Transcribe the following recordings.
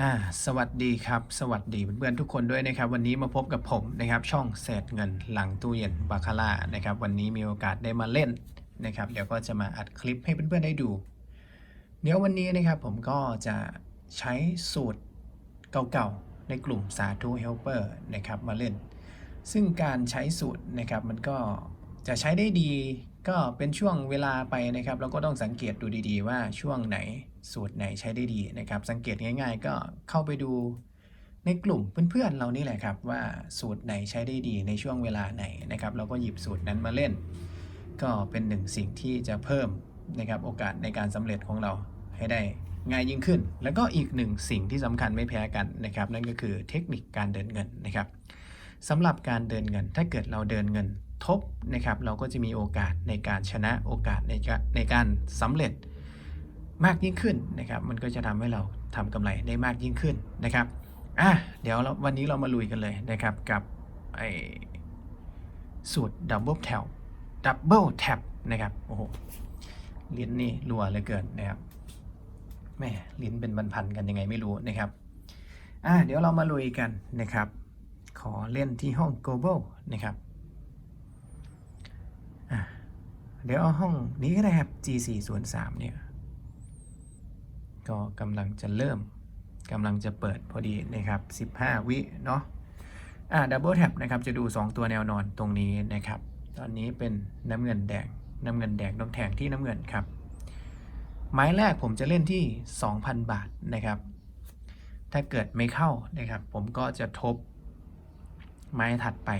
อ่าสวัสดีครับ สวัสดีเพื่อนๆทุกคนด้วยนะครับ วันนี้มาพบกับผมนะครับ ช่องเศษเงินหลังตู้เย็นบาคาร่านะครับ วันนี้มีโอกาสได้มาเล่นนะครับ เดี๋ยวก็จะมาอัดคลิปให้เพื่อนๆได้ดู เดี๋ยววันนี้นะครับผมก็จะใช้สูตรเก่าๆในกลุ่มสาธุเฮลเปอร์นะครับมาเล่น ซึ่งการใช้สูตรนะครับมันก็ จะใช้ได้ดีก็เป็นช่วงเวลาไปนะครับเราก็ต้องสังเกตดูดีๆ ว่าช่วงไหนสูตรไหนใช้ได้ดีนะครับ สังเกตง่าย ๆ ก็เข้าไปดูในกลุ่มเพื่อนๆเรานี่แหละครับว่าสูตรไหนใช้ได้ดีในช่วงเวลาไหนนะครับ เราก็หยิบสูตรนั้นมาเล่น ก็เป็นหนึ่งสิ่งที่จะเพิ่มนะครับโอกาสในการสำเร็จของเราให้ได้ง่ายยิ่งขึ้น แล้วก็อีกหนึ่งสิ่งที่สำคัญไม่แพ้กันนะครับ นั่นก็คือเทคนิคการเดินเงินนะครับสำหรับการเดินเงิน ถ้าเกิดเราเดินเงิน ทบนะครับเราก็จะมีโอกาสในการชนะโอกาสในการในการสำเร็จมากยิ่งขึ้นนะครับ มันก็จะทำให้เราทำกำไรได้มากยิ่งขึ้นนะครับอะเดี๋ยววันนี้เรามาลุยกันเลยนะครับกับไอสูตรดับเบิลแถวดับเบิลแท็บนะครับโอ้โหลิ้นนี่รัวเหลือเกินนะครับแม่ลิ้นเป็นบรรพันกันยังไงไม่รู้นะครับอะเดี๋ยวเรามาลุยกันนะครับ ขอเล่นที่ห้อง global นะครับ อะ เดี๋ยวเอาห้องนี้ก็ได้ครับ G4 ส่วน3เนี่ย ก็กำลังจะเริ่มกำลังจะเปิดพอดีนะครับ 15 วิเนาะ อ่าดับเบิลแท็บนะครับ จะดู 2 ตัวแนวนอนตรงนี้นะครับ ตอนนี้เป็นน้ำเงินแดง น้ำเงินแดงต้องแทงที่น้ำเงินครับ ไม้แรกผมจะเล่นที่ 2,000 บาทนะครับ ถ้าเกิดไม่เข้านะครับ ผมก็จะทบไม้ถัดไป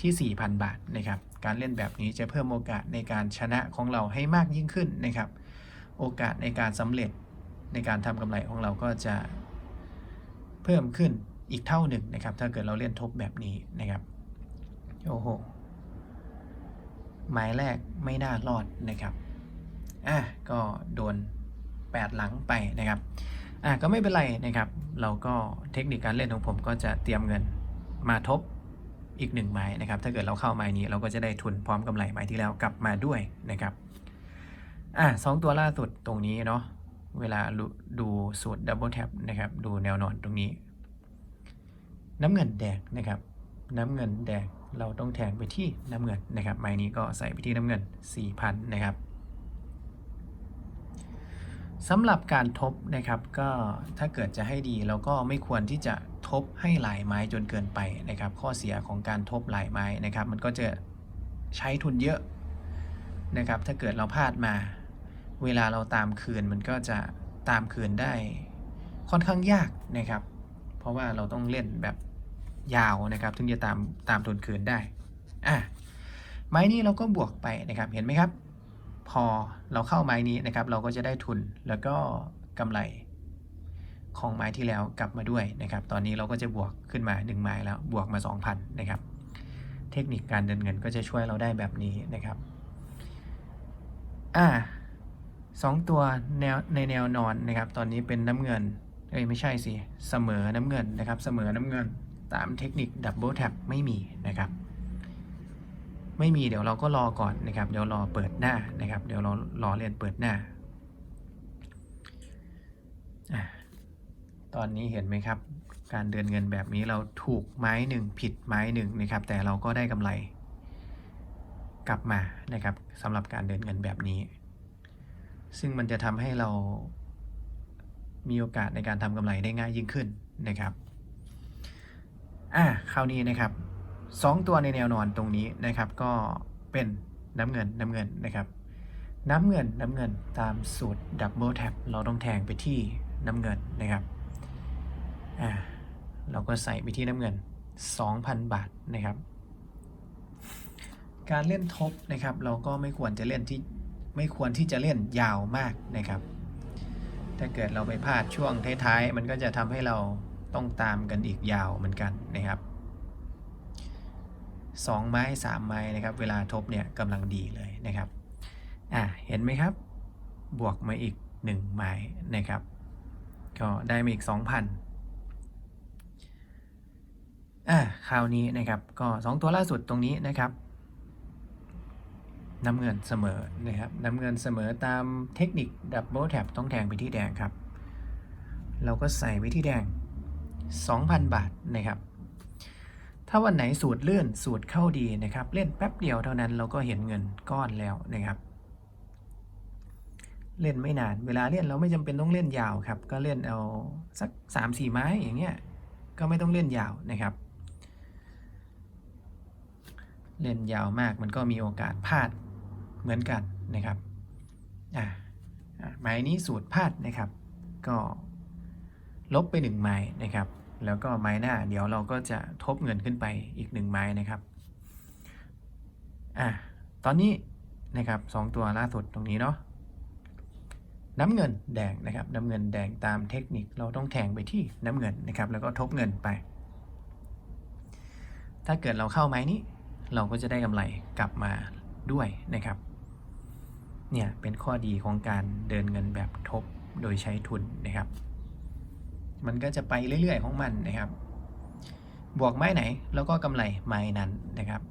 ที่ 4,000 บาทนะครับ การเล่นแบบนี้จะเพิ่มโอกาสในการชนะของเราให้มากยิ่งขึ้นนะครับ โอกาสในการสำเร็จในการทำกำไรของเราก็จะเพิ่มขึ้นอีกเท่าหนึ่งนะครับ ถ้าเกิดเราเล่นทบแบบนี้นะครับโอ้โหหมายแรกไม่น่ารอดนะครับอะก็โดน 8 หลังไปนะครับอะก็ไม่เป็นไรนะครับ เราก็เทคนิคการเล่นของผมก็จะเตรียมเงินมาทบ อีกหนึ่งไม้นะครับ ถ้าเกิดเราเข้าไม้นี้เราก็จะได้ทุนพร้อมกำไรไม้ที่แล้วกลับมาด้วยนะครับ อะสองตัวล่าสุดตรงนี้เนาะ เวลาดูสูตรดับเบิลแท็บนะครับ ดูแนวนอนตรงนี้ น้ำเงินแดงนะครับ น้ำเงินแดงเราต้องแทงไปที่น้ำเงินนะครับ ไม้นี้ก็ใส่ไปที่น้ำเงิน 4,000 นะครับ สำหรับการทบนะครับก็ถ้าเกิดจะให้ดีเราก็ไม่ควรที่จะทบให้หลายไม้จนเกินไปนะครับ ข้อเสียของการทบหลายไม้นะครับ มันก็จะใช้ทุนเยอะนะครับ ถ้าเกิดเราพลาดมา เวลาเราตามคืนมันก็จะตามคืนได้ค่อนข้างยากนะครับ เพราะว่าเราต้องเล่นแบบยาวนะครับถึงจะตามตามทุนคืนได้อะไม้นี้เราก็บวกไปนะครับเห็นไหมครับ พอเราเข้าไม้นี้นะครับ เราก็จะได้ทุนแล้วก็กำไรของไม้ที่แล้วกลับมาด้วยนะครับ ตอนนี้เราก็จะบวกขึ้นมา 1 ไม้แล้วบวกมา 2,000 นะครับ เทคนิคการเดินเงินก็จะช่วยเราได้แบบนี้นะครับ อ่าสองตัวแนวในแนวนอนนะครับ ตอนนี้เป็นน้ำเงิน เอ้ยไม่ใช่สิ เสมอน้ำเงินนะครับ เสมอน้ำเงิน ตามเทคนิคดับเบิลแท็บไม่มีนะครับ ไม่มีเดี๋ยวเราก็รอก่อนนะครับ เดี๋ยวรอเปิดหน้านะครับ เดี๋ยวเรารอเรียนเปิดหน้าอะตอนนี้เห็นไหมครับ การเดินเงินแบบนี้เราถูกไม้หนึ่งผิดไม้หนึ่งนะครับ แต่เราก็ได้กำไร กลับมานะครับสำหรับการเดินเงินแบบนี้ ซึ่งมันจะทำให้เรามีโอกาสในการทำกำไรได้ง่ายยิ่งขึ้นนะครับ อะคราวนี้นะครับ สองตัวในแนวนอนตรงนี้นะครับ ก็เป็นน้ำเงินน้ำเงินนะครับ น้ำเงินน้ำเงินตามสูตรดับเบิลแท็บเราต้องแทงไปที่น้ำเงินนะครับอ่าเราก็ใส่ไปที่น้ำเงิน 2,000 บาทนะครับ การเล่นทบนะครับ เราก็ไม่ควรจะเล่นที่ไม่ควรที่จะเล่นยาวมากนะครับ ถ้าเกิดเราไปพลาดช่วงท้ายๆ มันก็จะทำให้เราต้องตามกันอีกยาวเหมือนกันนะครับ สองไม้สามไม้นะครับ เวลาทบเนี่ยกำลังดีเลยนะครับอ่าเห็นไหมครับ บวกมาอีกหนึ่งไม้นะครับ ก็ได้มาอีกสองพันอ่าคราวนี้นะครับก็สองตัวล่าสุดตรงนี้นะครับน้ำเงินเสมอนะครับน้ำเงินเสมอตามเทคนิคดับเบิลแท็บต้องแทงไปที่แดงครับ เราก็ใส่ไว้ที่แดง 2,000 บาทนะครับ ถ้าวันไหนสูตรเลื่อนสูตรเข้าดีนะครับ เล่นแป๊บเดียวเท่านั้นเราก็เห็นเงินก้อนแล้วนะครับ เล่นไม่นาน เวลาเล่นเราไม่จำเป็นต้องเล่นยาวครับ ก็เล่นเอาสัก3าสี่ไม้อย่างเงี้ยก็ไม่ต้องเล่นยาวนะครับ เล่นยาวมากมันก็มีโอกาสพลาดเหมือนกันนะครับอ่าไม้นี้สูตรพลาดนะครับ ก็ลบไปหนึ่งไม้นะครับ แล้วก็ไม้หน้า เดี๋ยวเราก็จะทบเงินขึ้นไปอีกหนึ่งไม้นะครับอ่าตอนนี้นะครับสองตัวล่าสุดตรงนี้เนาะน้ำเงินแดงนะครับ น้ำเงินแดงตามเทคนิคเราต้องแทงไปที่น้ำเงินนะครับ แล้วก็ทบเงินไป ถ้าเกิดเราเข้าไม้นี้ เราก็จะได้กำไรกลับมาด้วยนะครับ เนี่ยเป็นข้อดีของการเดินเงินแบบทบโดยใช้ทุนนะครับ มันก็จะไปเรื่อยๆของมันนะครับ บวกไม้ไหน แล้วก็กำไรไม้นั้นนะครับ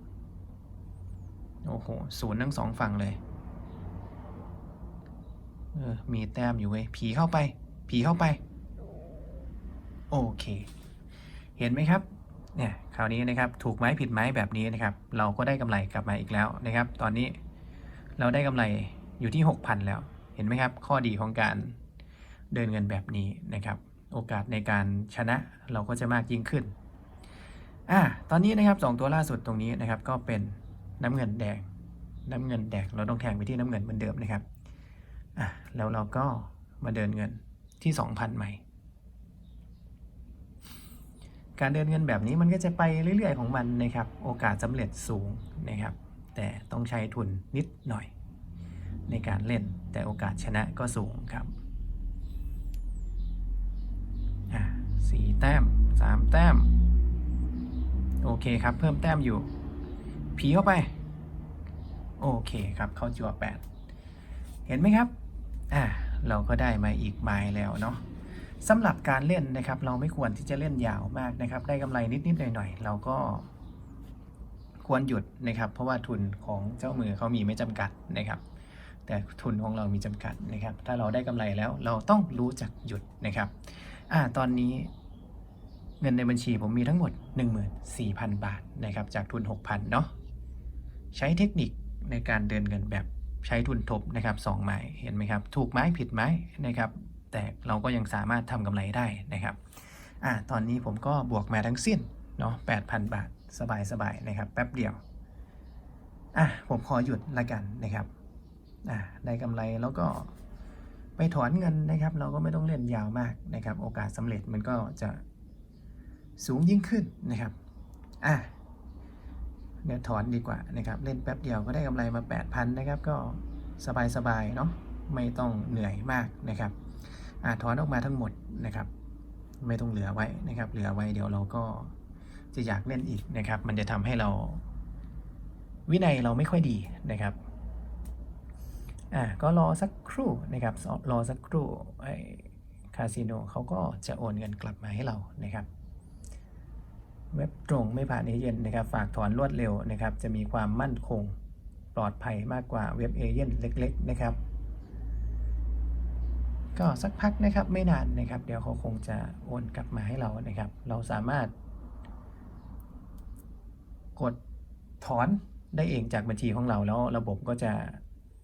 โอ้โหศูนย์ทั้งสองฝั่งเลยเออมีแต้มอยู่เว้ยผีเข้าไป ผีเข้าไป โอเค เห็นไหมครับเนี่ยคราวนี้นะครับถูกไม้ผิดไม้แบบนี้นะครับ เราก็ได้กำไรกลับมาอีกแล้วนะครับ ตอนนี้เราได้กำไรอยู่ที่ 6,000 แล้ว เห็นไหมครับ ข้อดีของการเดินเงินแบบนี้นะครับ โอกาสในการชนะเราก็จะมากยิ่งขึ้นอ่าตอนนี้นะครับสองตัวล่าสุดตรงนี้นะครับ ก็เป็นน้ำเงินแดง น้ำเงินแดง เราต้องแทงไปที่น้ำเงินเหมือนเดิมนะครับอะแล้วเราก็มาเดินเงินที่ 2,000 ใหม่ การเดินเงินแบบนี้มันก็จะไปเรื่อยๆของมันนะครับ โอกาสสำเร็จสูงนะครับ แต่ต้องใช้ทุนนิดหน่อย ในการเล่นแต่โอกาสชนะก็สูงครับ สี่แต้มสามแต้ม โอเคครับ เพิ่มแต้มอยู่ ผีเข้าไป โอเคครับ เข้าจั่วแปดเห็นไหมครับ อ่า เราก็ได้มาอีกไม้แล้วเนาะสำหรับการเล่นนะครับ เราไม่ควรที่จะเล่นยาวมากนะครับ ได้กำไรนิด ๆ หน่อย ๆ เราก็ควรหยุดนะครับ เพราะว่าทุนของเจ้ามือเขามีไม่จำกัดนะครับแต่ทุนของเรามีจำกัดนะครับ ถ้าเราได้กำไรแล้วเราต้องรู้จักหยุดนะครับ อ่า ตอนนี้ เงินในบัญชีผมมีทั้งหมด 14,000 บาทนะครับจากทุน 6,000 เนาะใช้เทคนิคในการเดินเงินแบบใช้ทุนทบนะครับสองไม้เห็นไหมครับ ถูกไม้ผิดไม้นะครับ แต่เราก็ยังสามารถทำกำไรได้นะครับอ่าตอนนี้ผมก็บวกมาทั้งสิ้นเนาะ8,000 บาทสบายๆนะครับ แป๊บเดียวอะผมขอหยุดละกันนะครับอ่าได้กำไรแล้วก็ไปถอนเงินนะครับ เราก็ไม่ต้องเล่นยาวมากนะครับ โอกาสสำเร็จมันก็จะ สูงยิ่งขึ้นนะครับ อะเนี่ยถอนดีกว่านะครับ เล่นแป๊บเดียวก็ได้กำไรมา 8,000 นะครับ ก็สบายๆเนาะ ไม่ต้องเหนื่อยมากนะครับอ่าถอนออกมาทั้งหมดนะครับ ไม่ต้องเหลือไว้นะครับ เหลือไว้เดี๋ยวเราก็จะอยากเล่นอีกนะครับ มันจะทำให้เรา วินัยเราไม่ค่อยดีนะครับอ่าก็รอสักครู่นะครับ รอสักครู่ไอ้คาสิโนเขาก็จะโอนเงินกลับมาให้เรานะครับ เว็บตรงไม่ผ่านเอเย่นนะครับฝากถอนรวดเร็วนะครับ จะมีความมั่นคงปลอดภัยมากกว่าเว็บเอเย่นเล็ก ๆ นะครับ ก็สักพักนะครับไม่นานนะครับ เดี๋ยวเขาคงจะโอนกลับมาให้เรานะครับ เราสามารถ กดถอนได้เองจากบัญชีของเราแล้วระบบก็จะ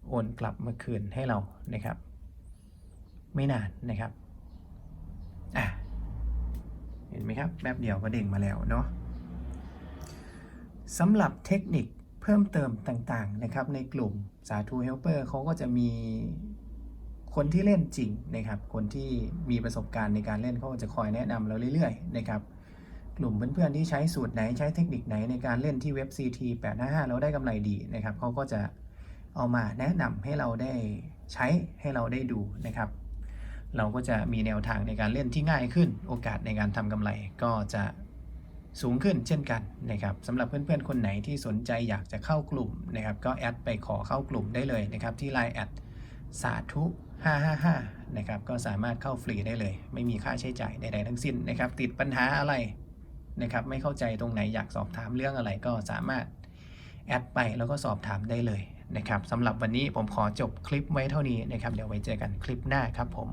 โอนกลับมาคืนให้เรานะครับ ไม่นานนะครับอะ ห็นไหมครับแป๊บเดียวก็เด้งมาแล้วเนาะสำหรับเทคนิคเพิ่มเติมต่างๆนะครับในกลุ่มสาธุเฮลเปอร์เขาก็จะมีคนที่เล่นจริงนะครับ คนที่มีประสบการณ์ในการเล่นเขาก็จะคอยแนะนำเราเรื่อยๆนะครับกลุ่มเพื่อนๆที่ใช้สูตรไหนใช้เทคนิคไหนในการเล่นที่เว็บ CT 855แล้วได้กำไรดีนะครับเขาก็จะเอามาแนะนำให้เราได้ใช้ให้เราได้ดูนะครับ เราก็จะมีแนวทางในการเล่นที่ง่ายขึ้น โอกาสในการทำกำไรก็จะสูงขึ้นเช่นกันนะครับสำหรับเพื่อนๆ คนไหนที่สนใจอยากจะเข้ากลุ่มนะครับก็แอดไปขอเข้ากลุ่มได้เลยนะครับที่ Line แอดสาธุ555นะครับก็สามารถเข้าฟรีได้เลย ไม่มีค่าใช้จ่ายใดๆทั้งสิ้นนะครับติดปัญหาอะไรนะครับไม่เข้าใจตรงไหนอยากสอบถามเรื่องอะไรก็สามารถแอดไปแล้วก็สอบถามได้เลยนะครับสำหรับวันนี้ผมขอจบคลิปไว้เท่านี้นะครับเดี๋ยวไว้เจอกันคลิปหน้าครับผม